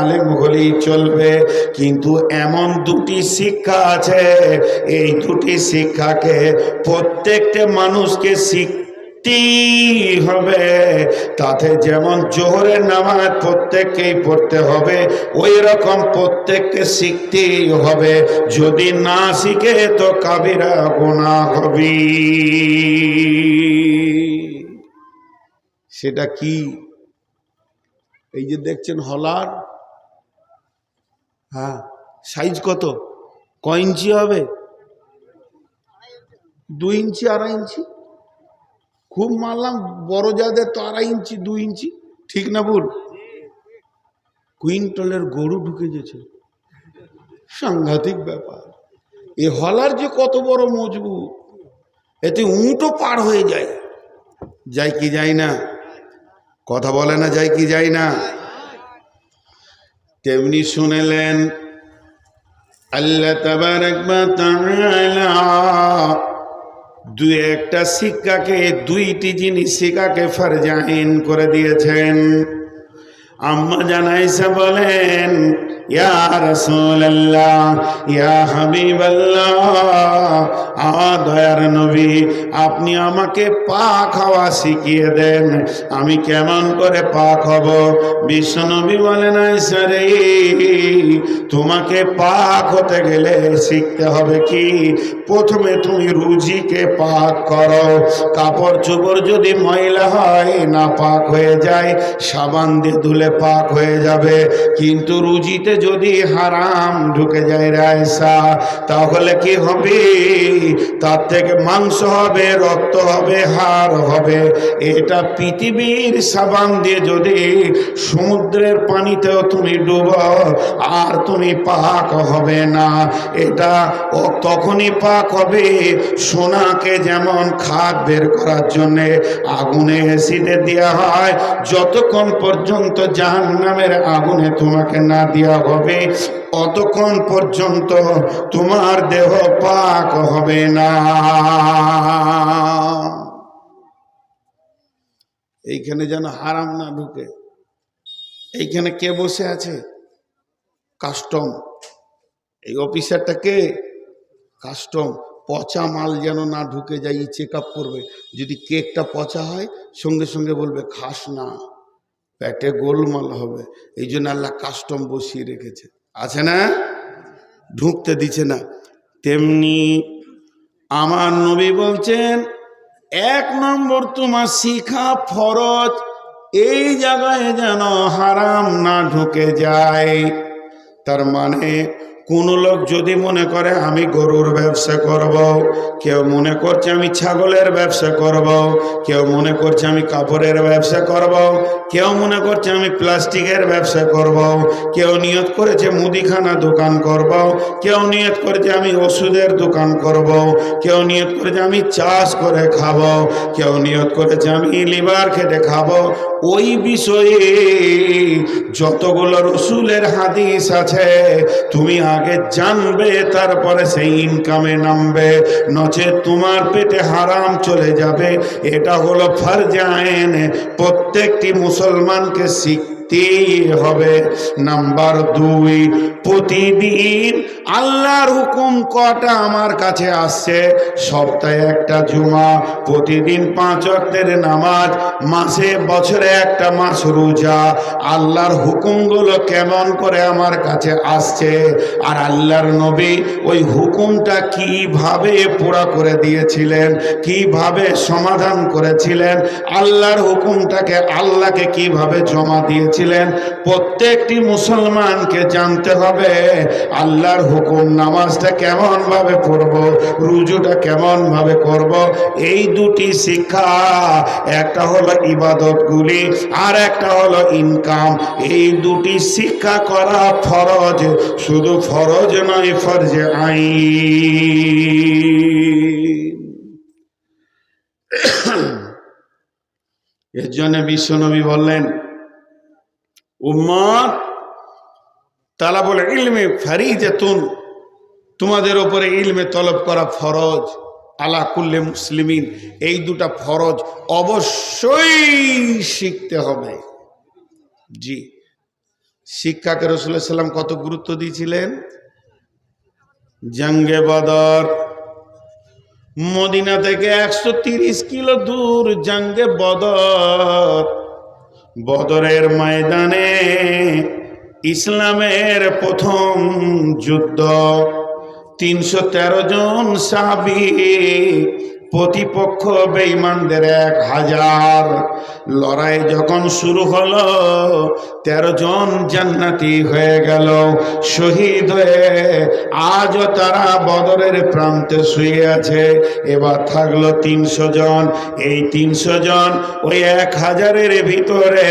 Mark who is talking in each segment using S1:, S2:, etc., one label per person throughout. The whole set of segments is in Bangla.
S1: আলেম হলেই চলবে, কিন্তু এমন দুটি শিক্ষা আছে। এই দুটি শিক্ষাকে প্রত্যেকটা মানুষকে শিখতেই হবে। তাতে যেমন জোহরের নামাজ প্রত্যেককেই পড়তে হবে ওই রকম প্রত্যেককে শিখতেই হবে। যদি না শিখে তো কাবিরা গোনা হবি সেটা কি? এই যে দেখছেন হলার হ্যাঁ সাইজ কত? ক ইঞ্চি হবে? দু ইঞ্চি, আড়াই ইঞ্চি? খুব মারলাম, বড় যাদের তো আড়াই ইঞ্চি, দু ইঞ্চি। ঠিক না ভুল? কুইন্টলের গরু ঢুকে গেছে। সাংঘাতিক ব্যাপার। এ হলার যে কত বড় মজবুত। এতে উঁটও পার হয়ে যায়। যায় কি যায় না? কথা বলে না, যায় কি যায় না? তেমনি শুনেলেন, আল্লাহ দুই একটা শিক্ষাকে, দুইটি জিনিস শিক্ষাকে ফরজাইন করে দিয়েছেন। আম্মা জানাইসা বলেন ইয়া হাবিবাল্লাহ দয়ার নবী, আপনি আমাকে পাক হওয়া শিখিয়ে দেন। আমি কেমন করে পাক হব? বিশ্ব নবী বলেন আইসা রে তোমাকে পাক হতে গেলে শিখতে হবে কি? প্রথমে তুমি রুজিকে পাক করো। কাপড় চোপড় যদি ময়লা হয় না পাক হয়ে যায়, সাবান দিয়ে ধুলে পাক হয়ে যাবে। কিন্তু রুজিতে যদি হারাম ঢুকে যায় রায়সা, তাহলে কি হবে? তার থেকে মাংস হবে, রক্ত হবে, হাড় হবে। এটা পৃথিবীর সাবান দিয়ে যদি সমুদ্রের পানিতেও তুমি ডুব, আর তুমি পাক হবে না। এটা তখনই পাক হবে সোনাকে যেমন খাদ বের করার জন্যে আগুনে অ্যাসিডে দেওয়া হয়, যতক্ষণ পর্যন্ত জাহান নামের আগুনে তোমাকে না দেওয়া হবে, অতক্ষণ পর্যন্ত তোমার দেহ পাক হবে না। এইখানে যেন হারাম না ঢুকে। এইখানে কে বসে আছে? কাস্টম। এই অফিসারটা কে? কাস্টম। পচা মাল যেন না ঢুকে যাই চেক আপ করবে। যদি কেকটা পচা হয়, সঙ্গে সঙ্গে বলবে, খাস না। পেটে গোলমাল হবে। এই জন্য আল্লাহ কাস্টম বসিয়ে রেখেছে। আছে না? ঢুকতে দিছে না। তেমনি আমার নবী বলছেন, এক নম্বর তোমার শিখা ফরজ, এই জায়গায় যেন হারাম না ঢুকে যায়। তার মানে কোন লোক যদি মনে করে, আমি গরুর ব্যবসা করব। কেউ মনে করছে আমি ছাগলের ব্যবসা করব। কেউ মনে করছে আমি কাপড়ের ব্যবসা করব। কেউ মনে করছে আমি প্লাস্টিকের ব্যবসা করব। কেউ নিয়ত করেছে মুদিখানা দোকান করব। কেউ নিয়ত করেছে আমি ওষুধের দোকান করব। কেউ নিয়ত করেছে আমি চাষ করে খাব, কেউ নিয়ত করেছে আমি লিভার খেটে খাব ওই বিষয়ে যতগুলো রসুলের হাদিস আছে, তুমি আগে জানবে, তারপরে সেই ইনকামে নামবে। নচে তোমার পেটে হারাম চলে যাবে। এটা হলো ফারজায়ন প্রত্যেকটি মুসলমানকে শিখ শিখতেই হবে নাম্বার দুই প্রতিদিন আল্লাহর হুকুম কটা আমার কাছে আসছে? সপ্তাহে একটা জুমা, প্রতিদিন পাঁচ অক্টের নামাজ, মাসে বছরে একটা মাস রোজা। আল্লাহর হুকুমগুলো কেমন করে আমার কাছে আসছে? আর আল্লাহর নবী ওই হুকুমটা কীভাবে পুরা করে দিয়েছিলেন, কীভাবে সমাধান করেছিলেন? আল্লাহর হুকুমটাকে আল্লাহকে কীভাবে জমা দিয়েছিলেন প্রত্যেকটি মুসলমানকে জানতে হবে, আল্লাহর হুকুম নামাজটা কেমন ভাবে পড়ব, রুজুটা কেমন ভাবে করব। এই দুটি শিক্ষা, একটা হলো ইবাদতগুলি আর একটা হলো ইনকাম। এই দুটি শিক্ষা করা ফরজ, শুধু ফরজ নয়, ফরজে আইন। এর জন্য বিশ্বনবী বললেন উম্মত তালা বলে, ইলমে ফারি যেতুন তোমাদের ওপরে ইলমে তলব করা ফরজ, আলা কুল্লে মুসলিমিন। এই দুটা ফরজ অবশ্যই শিখতে হবে। জি। শিক্ষাকে রসুল্লাহ সাল্লাম কত গুরুত্ব দিয়েছিলেন? জঙ্গে বদর, মদিনা থেকে একশো কিলো দূর জঙ্গে বদর। বদরের ময়দানে ইসলামের প্রথম যুদ্ধ। তিনশো তেরো জন সাবি প্রতিপক্ষ বেঈমানদের এক হাজার। লড়াই যখন শুরু হলো, তেরো জন জান্নাতি হয়ে গেল। শহীদ হয়ে আজও তারা বদরের প্রান্তে শুয়ে আছে। এবার থাকল তিনশো জন। এই তিনশো জন ওই এক হাজারের ভিতরে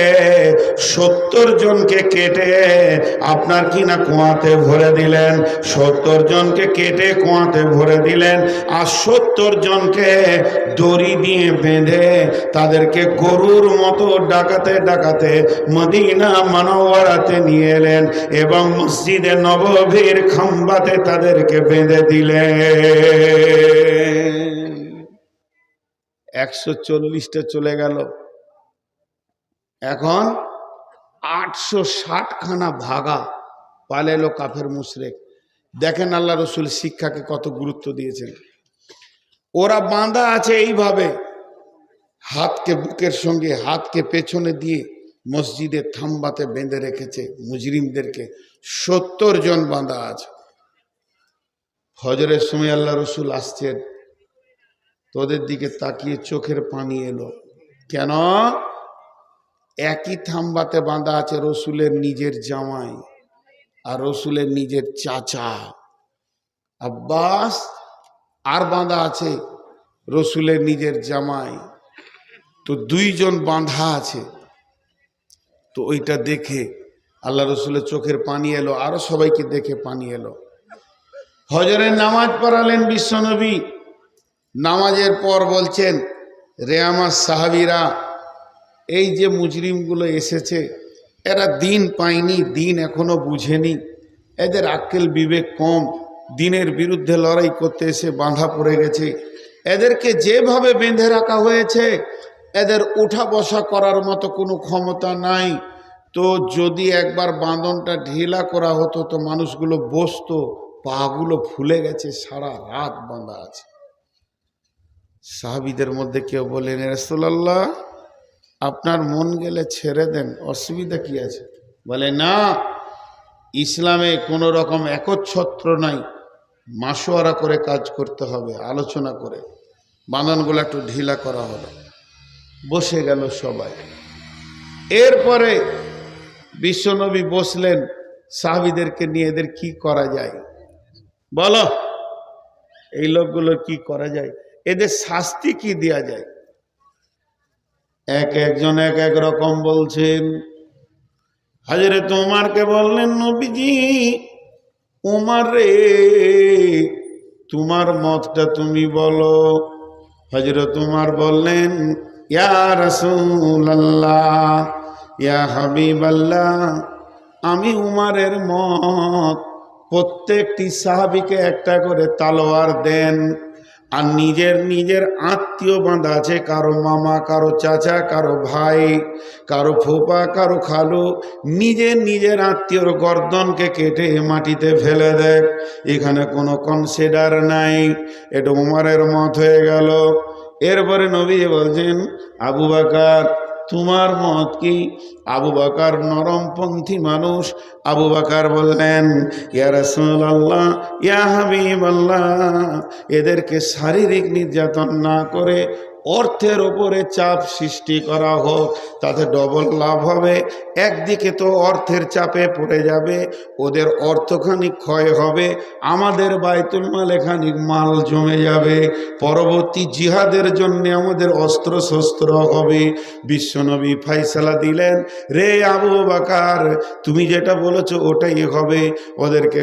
S1: সত্তর জনকে কেটে আপনার কিনা কুয়াতে ভরে দিলেন? সত্তর জনকে কেটে কুয়াতে ভরে দিলেন। আর সত্তর জনকে দড়ি দিয়ে বেঁধে তাদেরকে গরুর মতো ডাকাতে ডাকাতে মদিনা মানওয়ারাতে নিয়ে এলেন এবং মসজিদে নবভীর খাম্বাতে তাদেরকে বেঁধে দিলেন। একশো চল্লিশটা চলে গেল। এখন আটশো ষাটখানা ভাগা পালেলো কাফের মুশরেক। দেখেন আল্লাহ রসুল শিক্ষাকে কত গুরুত্ব দিয়েছেন। ওরা বাঁধা আছে এইভাবে। হাতকে বুকের সঙ্গে, হাতকে পেছনে দিয়ে মসজিদে থাম্বাতে বেঁধে রেখেছে মুজরিমদেরকে। সত্তর জন বাঁধা আছে। হজরের সময় আল্লাহ রসুল আসছেন। তোদের দিকে তাকিয়ে চোখের পানি এলো। কেন? একই থাম্বাতে বাঁধা আছে রসুলের নিজের জামাই আর রসুলের নিজের চাচা। আব্বাস, আর বাঁধা আছে রসুলের নিজের জামাই। তো দুইজন বাঁধা আছে। তো ওইটা দেখে আল্লাহ রসুলের চোখের পানি এলো, আরও সবাইকে দেখে পানি এলো। হজরের নামাজ পড়ালেন বিশ্বনবী। নামাজের পর বলছেন, রে সাহাবিরা, এই যে মুজরিমগুলো এসেছে, এরা দিন পায়নি, দিন এখনও বুঝেনি। এদের আক্কেল বিবেক কম, দিনের বিরুদ্ধে লড়াই করতে এসে বাঁধা পড়ে গেছে। এদেরকে যেভাবে বেঁধে রাখা হয়েছে এদের উঠা বসা করার মতো কোনো ক্ষমতা নাই। তো যদি একবার বাঁধনটা ঢিলা করা হতো তো মানুষগুলো বসতো, পাগুলো ফুলে গেছে, সারা রাত বাঁধা আছে। সাহাবিদের মধ্যে কেউ বলেন রসুল্লাহ আপনার মন গেলে ছেড়ে দেন, অসুবিধা কি আছে? বলে, না, ইসলামে কোনো রকম একচ্ছত্র নাই। মাসোয়ারা করে কাজ করতে হবে, আলোচনা করে। বাঁধনগুলো একটু ঢিলা করা হলো। বসে গেল সবাই। এরপরে বিশ্বনবী বসলেন, সাহাবিদেরকে নিয়ে এদের কি করা যায়? বলো, এই লোকগুলোর কি করা যায়? এদের শাস্তি কি দেয়া যায়? এক একজন এক এক রকম বলছেন, হাজরে তোমারকে বললেন নবীজি, উমার রে, তোমার মতটা তুমি বলো। হজরত তোমার বললেন ইয়া রসুল্লাহ ইয়া হাবিব আল্লাহ আমি উমারের মত প্রত্যেকটি সাহাবিকে একটা করে তালোয়ার দেন। আর নিজের নিজের আত্মীয় বাঁধা আছে, কারও মামা, কারও চাচা, কারও ভাই, কারও ফোপা, কারও খালু, নিজের নিজের আত্মীয়র গর্দনকে কেটে মাটিতে ফেলে দেখ। এখানে কোনো কনসিডার নাই। এটা উমারের মত হয়ে গেল। এরপরে নবী বলছেন, আবু বাকার, তোমার মত কি? আবু বাকার নরমপন্থী মানুষ। আবু বাকার বললেন, ইয়া রাসূলুল্লাহ, ইয়া এদেরকে শারীরিক নির্যাতন না করে অর্থের ওপরে চাপ সৃষ্টি করা হোক, তাতে ডবল লাভ হবে। একদিকে তো অর্থের চাপে পড়ে যাবে, ওদের অর্থখানি ক্ষয় হবে, আমাদের বায়তুল মাল খানিক মাল জমে যাবে। পরবর্তী জিহাদের জন্য আমাদের অস্ত্র শস্ত্র হবে। বিশ্বনবী ফাইসালা দিলেন, রে আবু বাকার, তুমি যেটা বলেছ ওটাই হবে। ওদেরকে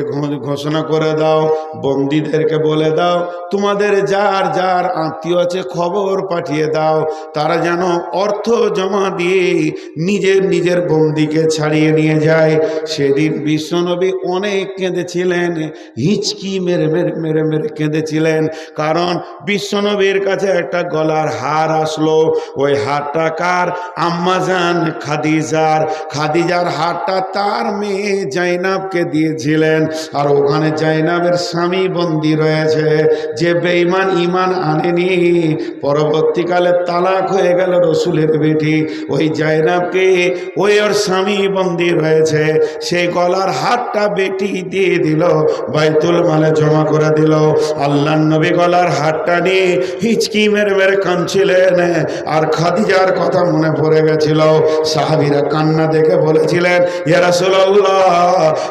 S1: ঘোষণা করে দাও, বন্দীদেরকে বলে দাও, তোমাদের যার যার আত্মীয় আছে খবর পাঠিয়ে দাও। তারা যেন অর্থ জমা দিয়ে নিজের নিজের বন্দিকে ছাড়িয়ে নিয়ে যায়। সেদিন বিশ্বনবী অনেক কেঁদেছিলেন, হিচকি মেরে মেরে মেরে মেরে কেঁদেছিলেন। কারণ বিশ্বনবীর কাছে একটা গলার হার আসলো। ওই হারটা কার? আম্মাজান খাদিজার। খাদিজার হারটা তার মেয়ে জাইনাবকে দিয়েছিলেন। আর ওখানে জাইনাবের স্বামী বন্দি রয়েছে। যে বেঈমান ইমান আনেনি পরবর্তীকালে তালাক হয়ে গেল রসুলের বেটি। ওই জাইনাবকে ওই ওর স্বামী বন্দি রয়েছে। সেই গলার হারটা বেটি দিয়ে দিল, বাইতুল মালে জমা করে দিল। আল্লাহ নবী গলার হারটা নিয়ে হিচকি মেরে মেরে কাঁদছিলেন আর খাদিজার কথা মনে পড়ে গেছিল। সাহাবিরা কান্না দেখে বলেছিলেন ইয়ারাসুল্লাহ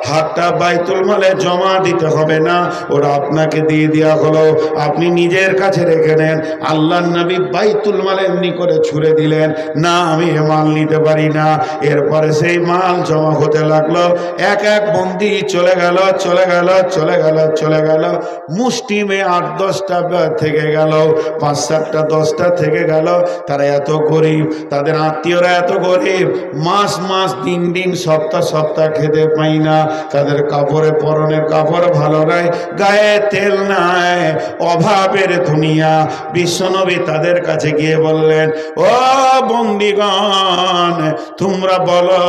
S1: হাতটা বাইতুল মালে জমা দিতে হবে না। ওরা আপনাকে দিয়ে দেওয়া হলো। আপনি নিজের কাছে রেখে নেন আল্লাহ নবী বাইতুল মালে এমনি করে ছুড়ে দিলেন। না, আমি এ মাল নিতে পারি না। এরপরে সেই মাল জমা হতে লাগল। এক এক বন্দি চলে গেল চলে গেল চলে গেল চলে গেল। মুষ্টিমে আট, দশটা থেকে গেল, পাঁচ, সাতটা, দশটা থেকে গেল। তারা এত গরিব, তাদের আত্মীয়রা এত গরিব। মাস মাস, দিন দিন, সপ্তাহ সপ্তাহ খেতে পাই না। তাদের কাপড়ে পরনের কাপড় ভালো নাই, গায়ে তেল নাই। অভাবের দুনিয়া, বিশ্বনবী তাদের কাছে গিয়ে বললেন, ও বন্দিগণ, তোমরা বলো,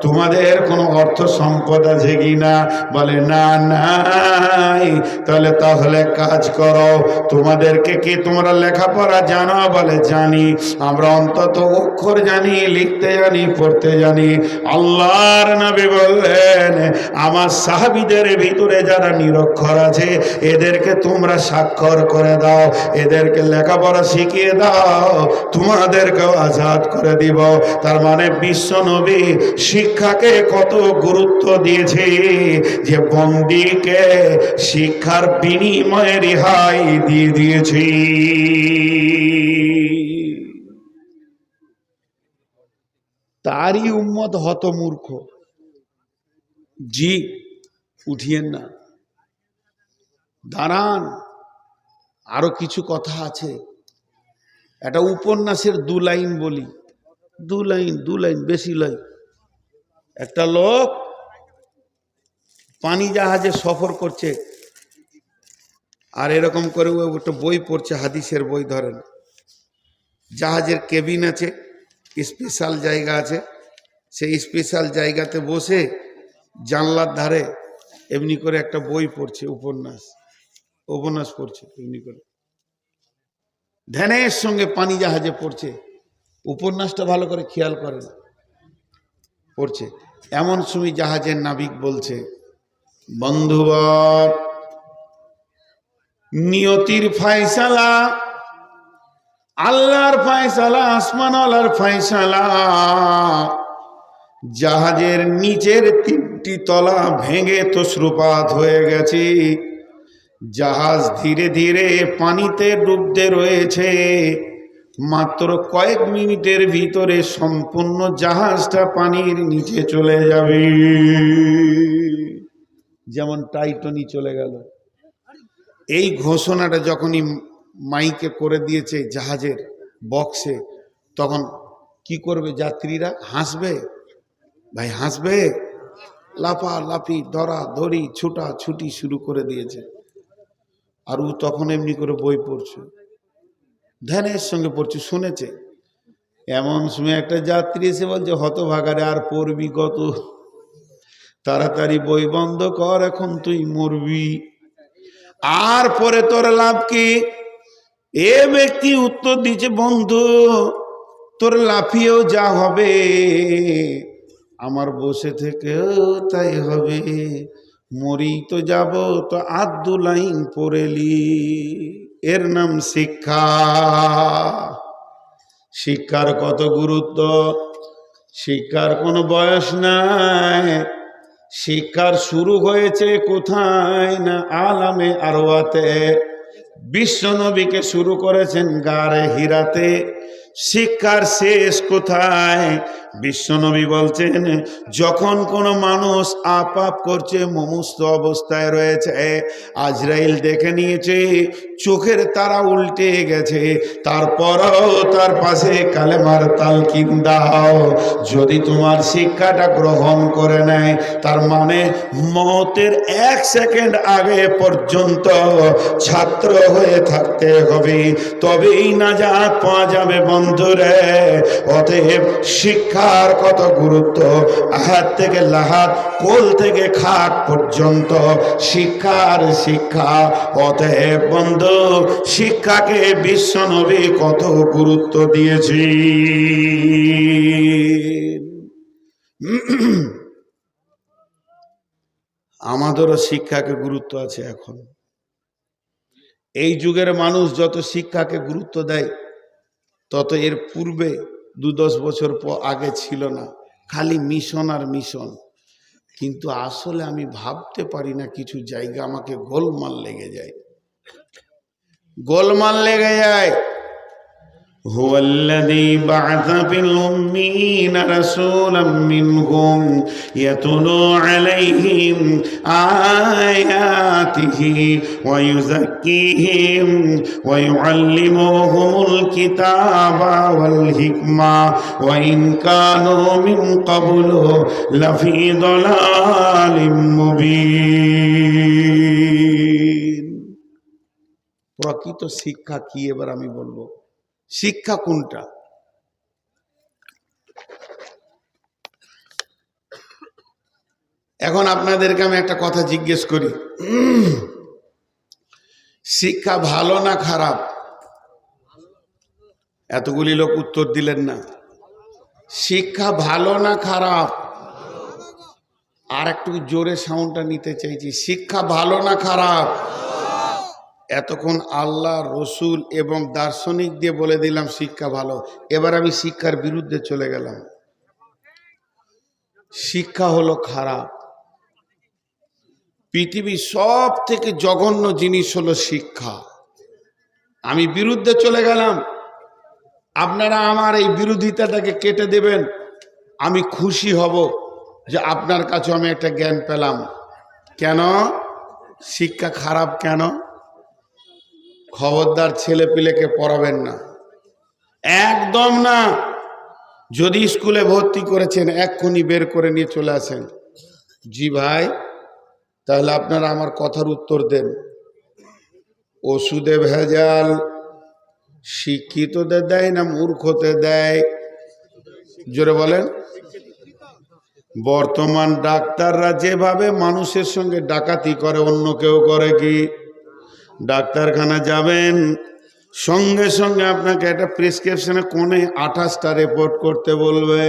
S1: তোমাদের কোনো অর্থ সম্পদ আছে কি না বলে, না, নাই। তাহলে তাহলে কাজ করো। তোমাদেরকে কি তোমরা লেখাপড়া জানো? বলে, জানি। আমরা অন্তত অক্ষর জানি, লিখতে জানি, পড়তে জানি। আল্লাহর নবী বললেন, আমার সাহাবিদের ভিতরে যারা নিরক্ষর আছে, এদেরকে তোমরা স্বাক্ষর করে দাও। এদেরকে লেখাপড়া শিখিয়ে দাও, তোমাদেরকেও আজাদ করে দিব। তার মানে বিশ্ব নবী শিক্ষাকে কত গুরুত্ব দিয়েছে যে বন্দিকে শিক্ষার বিনিময়ে রেহাই দিয়ে দিয়েছি। তারই উম্মত হত মূর্খ। জি, উঠিয়েন না। দাঁড়ান, আরও কিছু কথা আছে। একটা উপন্যাসের দু লাইন বলি। দু লাইন দু লাইন, বেশি লাইন। একটা লোক পানি জাহাজে সফর করছে। আর এরকম করে ও একটা বই পড়ছে, হাদিসের বই ধরেন। জাহাজের কেবিন আছে, স্পেশাল জায়গা আছে। সেই স্পেশাল জায়গাতে বসে জানলার ধারে এমনি করে একটা বই পড়ছে, উপন্যাস। উপন্যাস পড়ছে এমনি করে। ধ্যানের সঙ্গে পানি জাহাজে পড়ছে। উপন্যাসটা ভালো করে খেয়াল করেন। পড়ছে। এমন সময় জাহাজের নাবিক বলছে বন্ধুবর নিয়তির ফায়সালা, আল্লাহর ফায়সালা আসমান আল্লাহর ফায়সালা, জাহাজের নিচের তিনটি তলা ভেঙে তসরুপাত হয়ে গেছে। জাহাজ ধীরে ধীরে পানিতে ডুবতে রয়েছে। মাত্র কয়েক মিনিটের ভিতরে সম্পূর্ণ জাহাজটা পানির নিচে চলে যাবে। যেমন টাইটনি চলে গেল। এই ঘোষণাটা যখনই মাইকে করে দিয়েছে জাহাজের বক্সে, তখন কি করবে যাত্রীরা? হাসবে? ভাই, হাসবে? লাফা লাফি ধরা ধরি ছুটা ছুটি শুরু করে দিয়েছে। আর ও তখন এমনি করে বই পড়ছে। ধ্যানের সঙ্গে পড়ছে, শুনেছে। এমন সময় একটা যাত্রী এসে বলছে, হতভাগারে আর পড়বি কত? তাড়াতাড়ি বই বন্ধ কর, এখন তুই মরবি। আর পরে তোর লাভ কি? এ ব্যক্তি উত্তর দিচ্ছে বন্ধু, তোর লাফিয়েও যা হবে, আমার বসে থেকেও তাই হবে। মরি তো যাব তো আদু লাইন পড়েলি এর নাম শিক্ষা। শিক্ষার কত গুরুত্ব? শিক্ষার কোনো বয়স নাই। শিক্ষার শুরু হয়েছে কোথায় না আলামে আরোয়াতে বিশ্বনবীকে শুরু করেছেন গারে হীরাতে। শিক্ষার শেষ কোথায়? বিশ্বনবী বলছেন, যখন কোনো মানুষ আপাপ করছে মমস্ত অবস্থায় রয়েছে, আজরাইল দেখে নিয়েছে, চোখের তারা উল্টে গেছে, তারপরও তার পাশে কালেমার তালকিন দাও। যদি তোমার শিক্ষাটা গ্রহণ করে নেয়, তার মানে মতের এক সেকেন্ড আগে পর্যন্ত ছাত্র হয়ে থাকতে হবে। তবেই নাজাত পাওয়া যাবে বন্ধুরে। অতএব শিক্ষার কত গুরুত্ব? হাত থেকে লাহাত কোল থেকে খাট পর্যন্ত। শিক্ষার শিক্ষা, অতএব বন্ধু, শিক্ষাকে বিশ্বনবী কত গুরুত্ব দিয়েছি আমাদেরও শিক্ষাকে গুরুত্ব আছে এখন। এই যুগের মানুষ যত শিক্ষাকে গুরুত্ব দেয়, তত এর পূর্বে দু দশ বছর পর আগে ছিল না। খালি মিশন আর মিশন। কিন্তু আসলে আমি ভাবতে পারি না কিছু জায়গা আমাকে গোলমাল লেগে যায়। গোলমাল লেগে যায়। هو الذي بعث في الأمين رسولا منهم يتلو عليهم آياته ويزكيهم ويعلمهم الكتاب والحكمة وإن كانوا من قبل لفي ضلال مبين প্রকৃত শিক্ষা কি এবার আমি বলবো শিক্ষা কোনটা? এখন আপনাদেরকে আমি একটা কথা জিজ্ঞেস করি। শিক্ষা ভালো না খারাপ? এতগুলি লোক উত্তর দিলেন না। শিক্ষা ভালো না খারাপ? আর একটু জোরে সাউন্ডটা নিতে চাইছি। শিক্ষা ভালো না খারাপ? এতক্ষণ আল্লাহ, রসুল এবং দার্শনিক দিয়ে বলে দিলাম শিক্ষা ভালো। এবার আমি শিক্ষার বিরুদ্ধে চলে গেলাম। শিক্ষা হলো খারাপ। পৃথিবীর সব থেকে জঘন্য জিনিস হলো শিক্ষা। আমি বিরুদ্ধে চলে গেলাম। আপনারা আমার এই বিরোধিতাটাকে কেটে দেবেন। আমি খুশি হব যে আপনার কাছে আমি একটা জ্ঞান পেলাম। কেন? শিক্ষা খারাপ কেন? খবরদার ছেলে পিলেকে পড়াবেন না। একদম না। যদি স্কুলে ভর্তি করেছেন, এক্ষুনি বের করে নিয়ে চলে আসেন। জি ভাই, তাহলে আপনারা আমার কথার উত্তর দেন। ওষুধে ভেজাল, শিক্ষিতদের দেয় না মূর্খতে দেয়? জোরে বলেন। বর্তমান ডাক্তাররা যেভাবে মানুষের সঙ্গে ডাকাতি করে, অন্য কেউ করে কি? ডাক্তারখানা যাবেন। সঙ্গে সঙ্গে আপনাকে একটা প্রেসক্রিপশনে কোনে আঠাশটা রিপোর্ট করতে বলবে।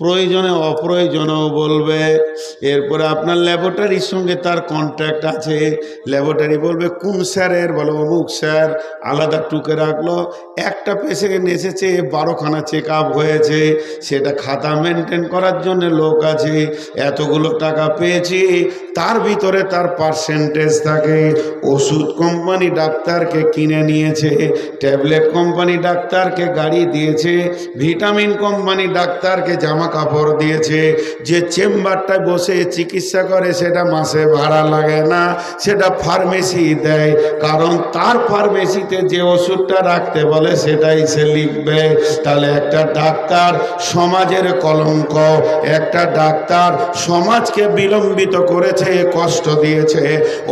S1: প্রয়োজনে অপ্রয়োজনেও বলবে। এরপরে আপনার ল্যাবরেটরির সঙ্গে তার কন্ট্যাক্ট আছে। ল্যাবরেটরি বলবে, কোন স্যারের? বলো, অমুক স্যার। আলাদা টুকে রাখল। একটা পেশেন্ট এসেছে, বারোখানা চেক আপ হয়েছে। সেটা খাতা মেনটেন করার জন্য লোক আছে। এতগুলো টাকা পেয়েছি। তার ভিতরে তার পার্সেন্টেজ থাকে। ওষুধ কোম্পানি ডাক্তারকে কিনে নিয়েছে ট্যাবলেট কোম্পানি ডাক্তারকে গাড়ি দিয়েছে ভিটামিন কোম্পানি ডাক্তারকে জামা কাপড় দিয়েছে। যে চেম্বারটায় বসে চিকিৎসা করে, সেটা মাসে ভাড়া লাগে না, সেটা ফার্মেসি দেয়। কারণ তার ফার্মেসিতে যে ওষুধটা রাখতে বলে, সেটাই সে লিখবে। তাহলে একটা ডাক্তার সমাজের কলঙ্ক। একটা ডাক্তার সমাজকে বিলম্বিত করেছে, কষ্ট দিয়েছে।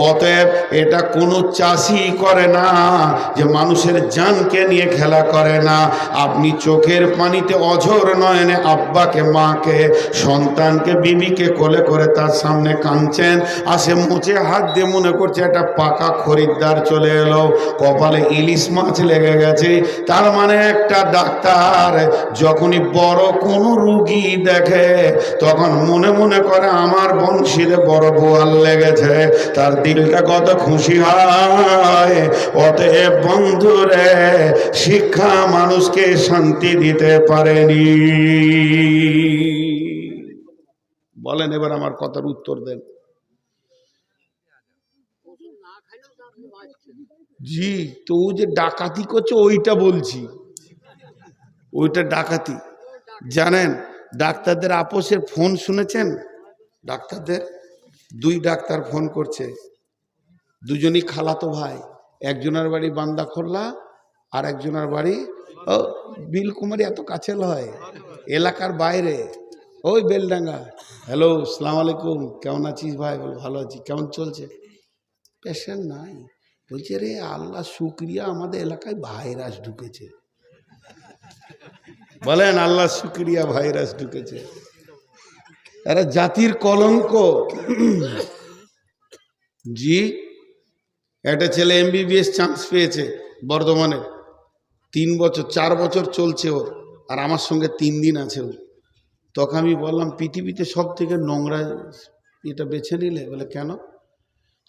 S1: অতএব এটা কোনো চাষি করে না, যে মানুষের জানকে নিয়ে খেলা করে না। আপনি চোখের পানিতে অঝোর নয়নে আব্বাকে মাকে, সন্তানকে বিবিকে কোলে করে তার সামনে কাঁদছেন। আসে মুচে হাত দিয়ে মনে করছে একটা পাকা খরিদ্দার চলে এলো। কপালে ইলিশ মাছ লেগে গেছে। তার মানে একটা ডাক্তার যখনই বড় কোনো রুগী দেখে, তখন মনে মনে করে আমার বংশীরে বড় বোয়াল লেগেছে। তার দিলটা কত খুশি হয়। অতএব বন্ধুরে শিক্ষা মানুষকে শান্তি দিতে পারেনি। বলেন এবার আমার কথার উত্তর দেন। জি, তো যে ডাকাতি করছে, ওইটা বলছি। ওইটা ডাকাতি। জানেন, ডাক্তারদের আপোষের ফোন শুনেছেন? ডাক্তারদের? দুই ডাক্তার ফোন করছে। দুজনই খালাতো ভাই। একজনের বাড়ি বান্দা খোল্লা আর একজনের বাড়ি, ও, বিলকুমারি এত কাছে লয় এলাকার বাইরে। ওই বেলডাঙ্গা। হ্যালো সালাম আলাইকুম। কেমন আছিস ভাই? বল, ভালো আছি। কেমন চলছে? পেশেন্ট নাই। বলছে, রে আল্লাহ, শুক্রিয়া। আমাদের এলাকায় ভাইরাস ঢুকেছে। বলেন, আল্লাহ, শুক্রিয়া, ভাইরাস ঢুকেছে। এরা জাতির কলঙ্ক। জি, একটা ছেলে এমবিবিএস চান্স পেয়েছে বর্ধমানে। তিন বছর, চার বছর চলছে ওর। আর আমার সঙ্গে তিন দিন আছে তখন আমি বললাম, পৃথিবীতে সব থেকে নোংরা এটা বেছে নিলে? বলে, কেন?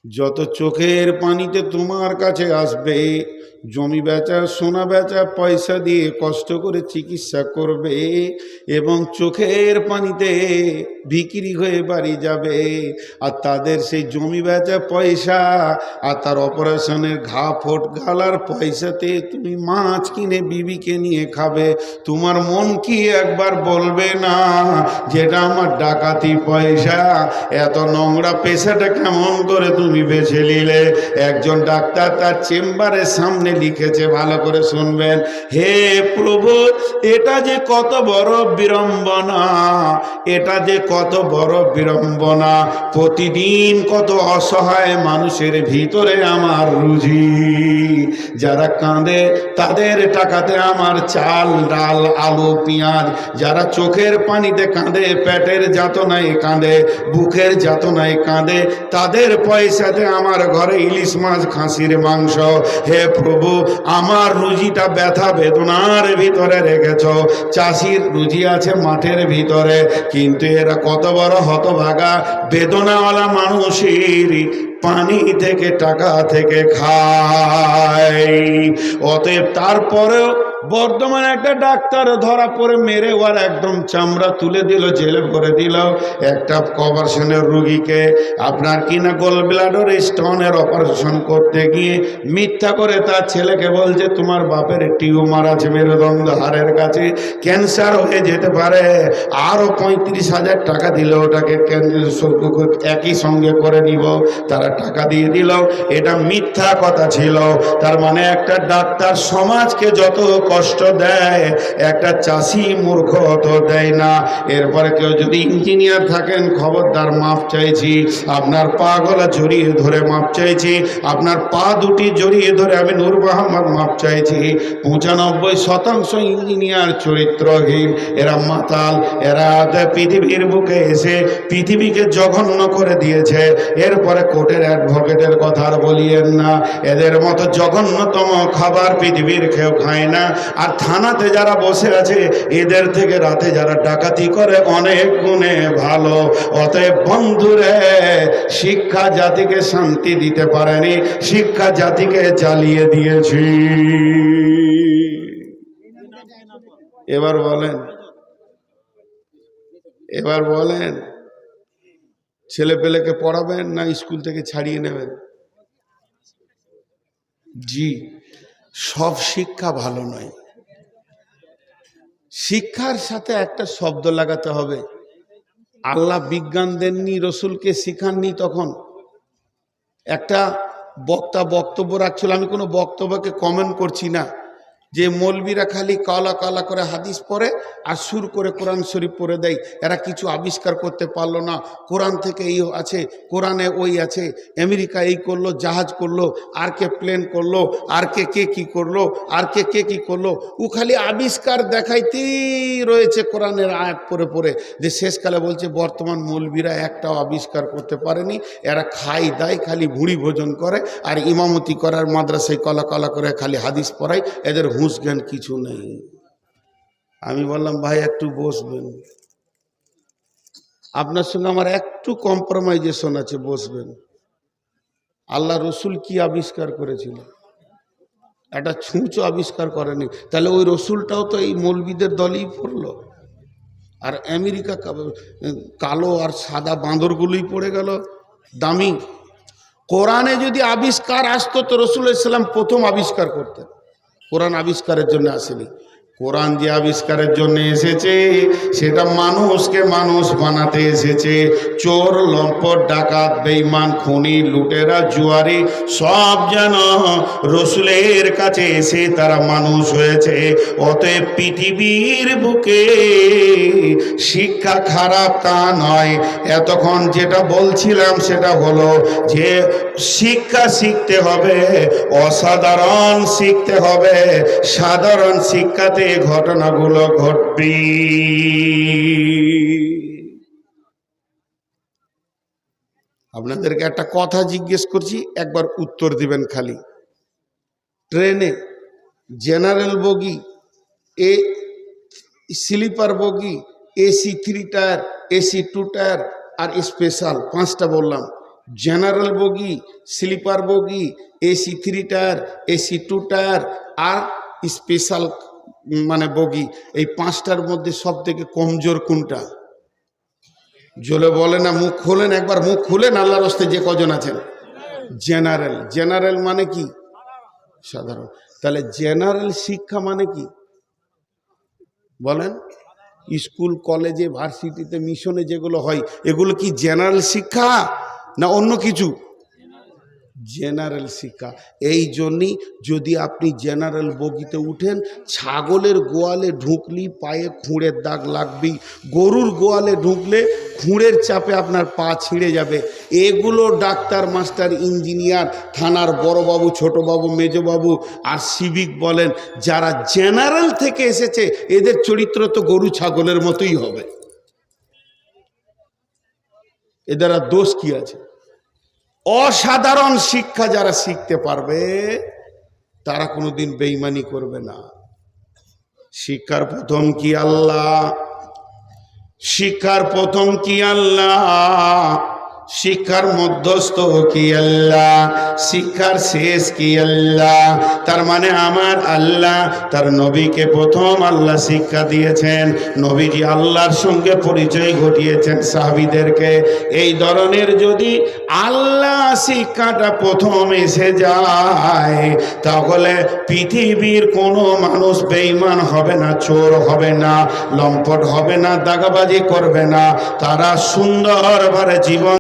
S1: যত চোখের পানিতে তোমার কাছে আসবে, জমি বেচা, সোনা বেচা, পয়সা দিয়ে কষ্ট করে চিকিৎসা করবে এবং চোখের পানিতে বিক্রি হয়ে বাড়ি যাবে। আর তাদের সেই জমি বেচা পয়সা আর তার অপারেশনের ঘা ফোট গালার পয়সাতে তুমি মাছ কিনে বিবিকে নিয়ে খাবে। তোমার মন কি একবার বলবে না যেটা আমার ডাকাতি পয়সা? এত নোংরা পেশাটা কেমন করে তুমি বেছে নিলে। একজন ডাক্তার তার চেম্বারের সামনে লিখেছে, ভালো করে শুনবেন। হে প্রভু, এটা যে কত বড় বিড়ম্বনা, এটা যে কত বড় বিড়ম্বনা। প্রতিদিন কত অসহায় মানুষের ভিতরে আমার রুজি। যারা কাঁদে, তাদের টাকাতে আমার চাল, ডাল, আলু, পেঁয়াজ। যারা চোখের পানিতে কাঁদে, পেটের যাতনায় কাঁদে, বুকের যাতনায় কাঁদে, তাদের পয়সাতে আমার ঘরে ইলিশ মাছ, খাসির মাংস। হে প্রভু, আমার রুজিটা ব্যথা বেদনার ভিতরে রেখেছ। চাষির রুজি আছে মাঠের ভিতরে, কিন্তু এরা কত বড় হতভাগা বেদনাওয়ালা মানুষের পানি থেকে টাকা থেকে খায়। অতএব তারপরেও বর্ধমানে একটা ডাক্তার ধরা পড়ে, মেরে ওর একদম চামড়া তুলে দিল, জেলে ভরে দিল। একটা অপারেশনের রুগীকে আপনার কিনা গোল ব্লাডর স্টোনের অপারেশন করতে গিয়ে মিথ্যা করে তার ছেলেকে বলছে, তোমার বাপের টিউমার আছে মেরুদণ্ড হাড়ের কাছে, ক্যান্সার হয়ে যেতে পারে। আরও পঁয়ত্রিশ হাজার টাকা দিলে ওটাকে একই সঙ্গে করে নিব। তারা টাকা দিয়ে দিল, এটা মিথ্যা কথা ছিল। তার মানে একটা ডাক্তার সমাজকে যত কষ্ট দেয়, একটা চাষি মূর্খ অত দেয় না। এরপরে কেউ যদি ইঞ্জিনিয়ার থাকেন, খবরদার মাপ চাইছি, আপনার পা গলা জড়িয়ে ধরে মাপ চাইছি, আপনার পা দুটি জড়িয়ে ধরে আমি নূর মোহাম্মদ মাপ চাইছি। পঁচানব্বই শতাংশ ইঞ্জিনিয়ার চরিত্রহীন, এরা মাতাল, এরা পৃথিবীর বুকে এসে পৃথিবীকে জঘন্য করে দিয়েছে। এরপরে কোর্টের অ্যাডভোকেটের কথা আর বলিয়েন না। এদের মতো জঘন্যতম খাবার পৃথিবীর কেউ খায় না। আর থানাতে যারা বসে আছে, এদের থেকে রাতে যারা ডাকাতি করে, অনেক গুণে ভালো। অতএব বন্ধুরে, শিক্ষা জাতিকে শান্তি দিতে পারেনি। শিক্ষা জাতিকে চালিয়ে দিয়েছি। এবার বলেন এবার বলেন ছেলে পেলেকে পড়াবেন না স্কুল থেকে ছাড়িয়ে নেবেন? জি, সব শিক্ষা ভালো নয়। শিক্ষার সাথে একটা শব্দ লাগাতে হবে। আল্লাহ বিজ্ঞান দেননি, রসুলকে শিখাননি তখন। একটা বক্তা বক্তব্য রাখছিল, আমি কোনো বক্তব্যকে কমেন্ট করছি না। যে মৌলবীরা খালি কালা কালা করে হাদিস পড়ে আর সুর করে কোরআন শরীফ পড়ে দেয়, এরা কিছু আবিষ্কার করতে পারল না। কোরআন থেকে এই আছে, কোরআনে ওই আছে, আমেরিকা এই করল, জাহাজ করল, আর কে প্লেন করল, আর কে কে কি করল, আর কে কে কি করল। ও খালি আবিষ্কার দেখাইতেই রয়েছে কোরআনের আয়াত পরে পরে যে শেষকালে বলছে, বর্তমান মৌলবীরা একটাও আবিষ্কার করতে পারেনি, এরা খাই দায় খালি ভুঁড়ি ভোজন করে, আর ইমামতি করার মাদ্রাসায় কলা কলা করে খালি হাদিস পড়ায়, এদের হুঁশ জ্ঞান কিছু নেই। আমি বললাম, ভাই, একটু বসবেন। আপনার সঙ্গে আমার একটু কম্প্রোমাইজেশন আছে, বসবেন। আল্লাহ রসুল কি আবিষ্কার করেছিল? একটা ছুঁচো আবিষ্কার করেনি। তাহলে ওই রসুলটাও তো এই মৌলবিদের দলই পড়ল। আর আমেরিকা কালো আর সাদা বাঁদরগুলোই পড়ে গেল। দামি। কোরআনে যদি আবিষ্কার আসতো, তো রসুল ইসলাম প্রথম আবিষ্কার করতেন। কোরআন আবিষ্কারের জন্য আসেনি। কোরআন যে আবিষ্কারের জন্য এসেছে, সেটা মানুষকে মানুষ বানাতে এসেছে। চোর, লম্পট, ডাকাত বেইমান খুনি, লুটেরা, জুয়ারি, সব যেন রসুলের কাছে এসে তারা মানুষ হয়েছে। অতএব পৃথিবীর বুকে শিক্ষা খারাপ তা নয়। এতক্ষণ যেটা বলছিলাম, সেটা হলো যে শিক্ষা শিখতে হবে, অসাধারণ শিখতে হবে। সাধারণ শিক্ষাতে এই ঘটনাগুলো ঘটবে। আপনাদেরকে একটা কথা জিজ্ঞেস করছি, একবার উত্তর দিবেন খালি। ট্রেনে জেনারেল বগি, এ sleeper bogie AC three tier AC two tier আর স্পেশাল পাঁচটা বললাম। General bogie, sleeper bogie AC three tier AC two tier আর স্পেশাল মানে বগি, এই পাঁচটার মধ্যে সব থেকে কমজোর কোনটা? জলে বলে না, মুখ খোলেন, একবার মুখ খুলেন, আল্লাহর হস্তে যে কজন আছেন? জেনারেল। জেনারেল মানে কি? সাধারণ। তাহলে জেনারেল শিক্ষা মানে কি? বলেন। স্কুল, কলেজে, ভার্সিটিতে, মিশনে যেগুলো হয়, এগুলো কি জেনারেল শিক্ষা না অন্য কিছু? জেনারেল শিক্ষা। এই জন্যই যদি আপনি জেনারেল বগিতে উঠেন, ছাগলের গোয়ালে ঢুকলি, পায়ে খুঁড়ের দাগ লাগবেই। গরুর গোয়ালে ঢুকলে খুঁড়ের চাপে আপনার পা ছিঁড়ে যাবে। এগুলো ডাক্তার, মাস্টার, ইঞ্জিনিয়ার, থানার বড়বাবু, ছোটবাবু, মেজবাবু আর সিভিক বলেন, যারা জেনারেল থেকে এসেছে, এদের চরিত্র তো গরু ছাগলের মতোই হবে। এদের আর দোষ কি আছে? অসাধারণ শিক্ষা যারা শিখতে পারবে, তারা কোনোদিন বেইমানি করবে না। শিক্ষার প্রথম কি আল্লাহ? শিক্ষার প্রথম কি আল্লাহ? শিক্ষার মধ্যস্থ কি আল্লাহ? শিক্ষার শেষ কি আল্লাহ? তার মানে আমার আল্লাহ, তার নবীকে প্রথম আল্লাহ শিক্ষা দিয়েছেন। নবীজি আল্লাহর সঙ্গে পরিচয় ঘটিয়েছেন সাহাবিদেরকে। এই ধরনের যদি আল্লাহ শিক্ষাটা প্রথম এসে যায়, তাহলে পৃথিবীর কোনো মানুষ বেইমান হবে না, চোর হবে না, লম্পট হবে না, দাগাবাজি করবে না। তারা সুন্দরভাবে জীবন